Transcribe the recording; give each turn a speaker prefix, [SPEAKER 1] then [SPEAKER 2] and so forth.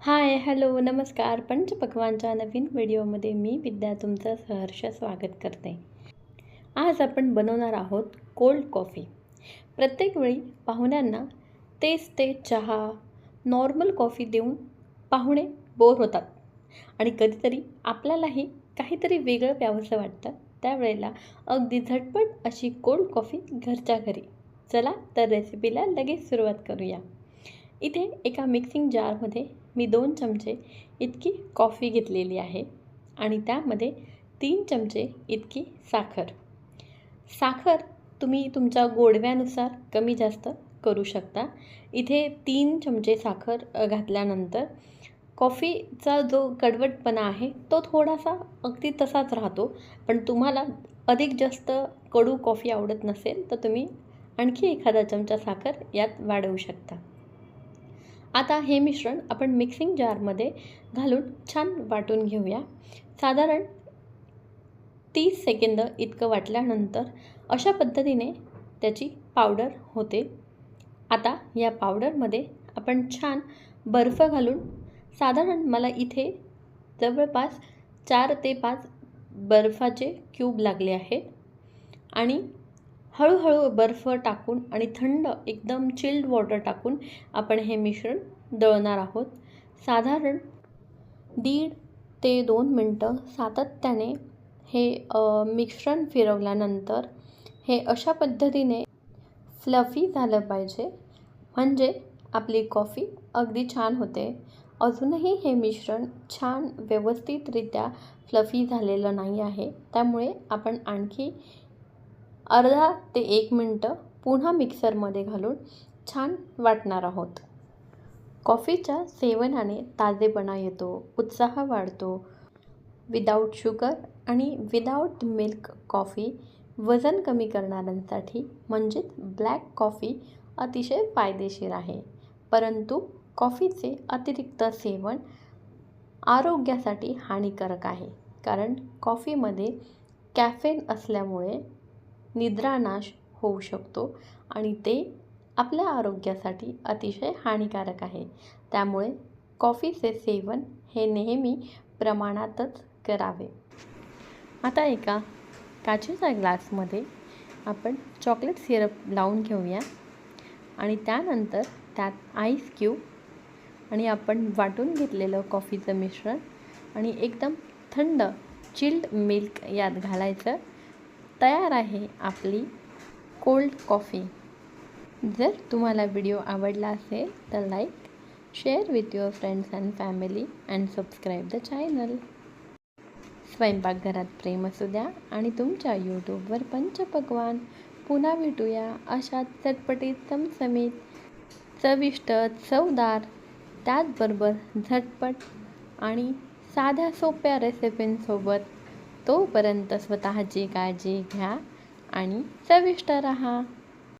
[SPEAKER 1] Hi hello नमस्कार. पंचपक्वानच्या नवीन व्हिडिओमध्ये मी विद्या तुमचं सहर्ष स्वागत करते. आज आपण बनवणार आहोत कोल्ड कॉफी. प्रत्येक वेळी पाहुण्यांना तेच ते चहा नॉर्मल कॉफी देऊन पाहुणे बोर होतात. आणि कधीतरी आपल्यालाही काहीतरी वेगळं प्यावंसं वाटतं. त्यावेळेला अगदी झटपट अशी कोल्ड कॉफी घरच्या घरी. चला तर रेसिपीला लगेच सुरुवात करूया. इथे एका मिक्सिंग जारमध्ये मी दोन चमचे इतकी कॉफी घेतलेली आहे आणि त्यामध्ये तीन चमचे इतकी साखर. साखर तुम्ही तुमच्या गोडव्यानुसार कमी जास्त करू शकता. इथे तीन चमचे साखर घातल्यानंतर कॉफीचा जो कडवटपणा आहे तो थोडासा अगदी तसाच राहतो. पण तुम्हाला अधिक जास्त कडू कॉफी आवडत नसेल तर तुम्ही आणखी एखादा चमचा साखर यात वाढवू शकता. आता हे मिश्रण आपण मिक्सिंग जारमध्ये घालून छान वाटून घेऊया. साधारण तीस सेकंद इतकं वाटल्यानंतर अशा पद्धतीने त्याची पावडर होते. आता या पावडरमध्ये आपण छान बर्फ घालून साधारण मला इथे जवळपास चार ते पाच बर्फाचे क्यूब लागले आहेत. आणि हळूहळू बर्फ टाकून आणि थंड एकदम चिल्ड वॉटर टाकून आपण हे मिश्रण दळणार आहोत. साधारण दीड ते दोन मिनटं सातत्याने हे मिश्रण फिरवल्यानंतर हे अशा पद्धतीने फ्लफी झालं पाहिजे. म्हणजे आपली कॉफी अगदी छान होते. अजूनही हे मिश्रण छान व्यवस्थितरित्या फ्लफी झालेलं नाही आहे. त्यामुळे आपण आणखी अर्धा ते एक मिनटं पुन्हा मिक्सरमध्ये घालून छान वाटणार आहोत. कॉफीच्या सेवनाने ताजेपणा येतो उत्साह वाढतो. विदाऊट शुगर आणि विदाऊट मिल्क कॉफी वजन कमी करणाऱ्यांसाठी म्हणजेच ब्लॅक कॉफी अतिशय फायदेशीर आहे. परंतु कॉफीचे अतिरिक्त सेवन आरोग्यासाठी हानिकारक आहे कारण कॉफीमध्ये कॅफेन असल्यामुळे निद्रानाश होऊ शकतो आणि ते आपल्या आरोग्यासाठी अतिशय हानिकारक आहे. त्यामुळे कॉफीचे सेवन हे नेहमी प्रमाणातच करावे. आता एका काचेच्या ग्लासमध्ये आपण चॉकलेट सिरप लावून घेऊया आणि त्यानंतर त्यात आईस क्यूब आणि आपण वाटून घेतलेलं कॉफीचं मिश्रण आणि एकदम थंड चिल्ड मिल्क यात घालायचं. तयार आहे आपली कोल्ड कॉफी. जर तुम्हाला व्हिडिओ आवडला असेल तर like share with your friends and family and subscribe the channel. स्वयंपाकघरात प्रेम असू द्या आणि तुमच्या यूट्यूबवर पंचपक्वान पुन्हा भेटूया अशा चटपटीत चमचमीत चविष्ट चवदार त्याचबरोबर झटपट आणि साध्या सोप्या रेसिपींसोबत तोपर्यंत स्वतःची काळजी घ्या आणि चविष्ट रहा.